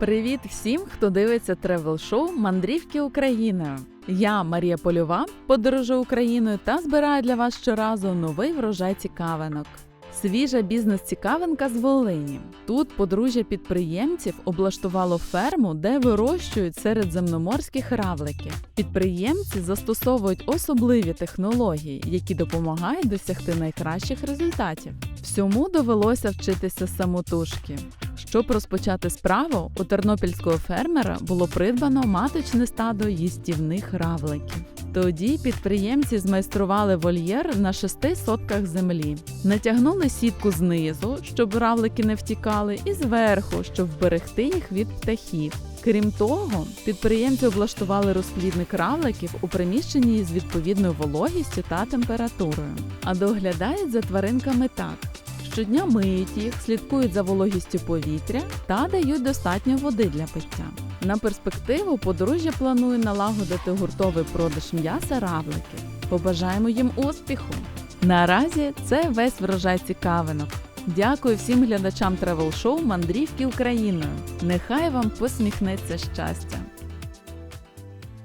Привіт всім, хто дивиться тревел-шоу Мандрівки Україною. Я Марія Польова, подорожу Україною та збираю для вас щоразу новий врожай цікавинок. Свіжа бізнес-цікавинка з Волині. Тут подружжя підприємців облаштувало ферму, де вирощують середземноморських равликів. Підприємці застосовують особливі технології, які допомагають досягти найкращих результатів. Всьому довелося вчитися самотужки. Щоб розпочати справу, у тернопільського фермера було придбано маточне стадо їстівних равликів. Тоді підприємці змайстрували вольєр на шести сотках землі, натягнули сітку знизу, щоб равлики не втікали, і зверху, щоб вберегти їх від птахів. Крім того, підприємці облаштували розплідник равликів у приміщенні з відповідною вологістю та температурою, а доглядають за тваринками так. Щодня миють їх, слідкують за вологістю повітря та дають достатньо води для пиття. На перспективу подружжя планує налагодити гуртовий продаж м'яса равликів. Побажаємо їм успіху! Наразі це весь врожай цікавинок. Дякую всім глядачам тревел-шоу Мандрівки Україною. Нехай вам посміхнеться щастя!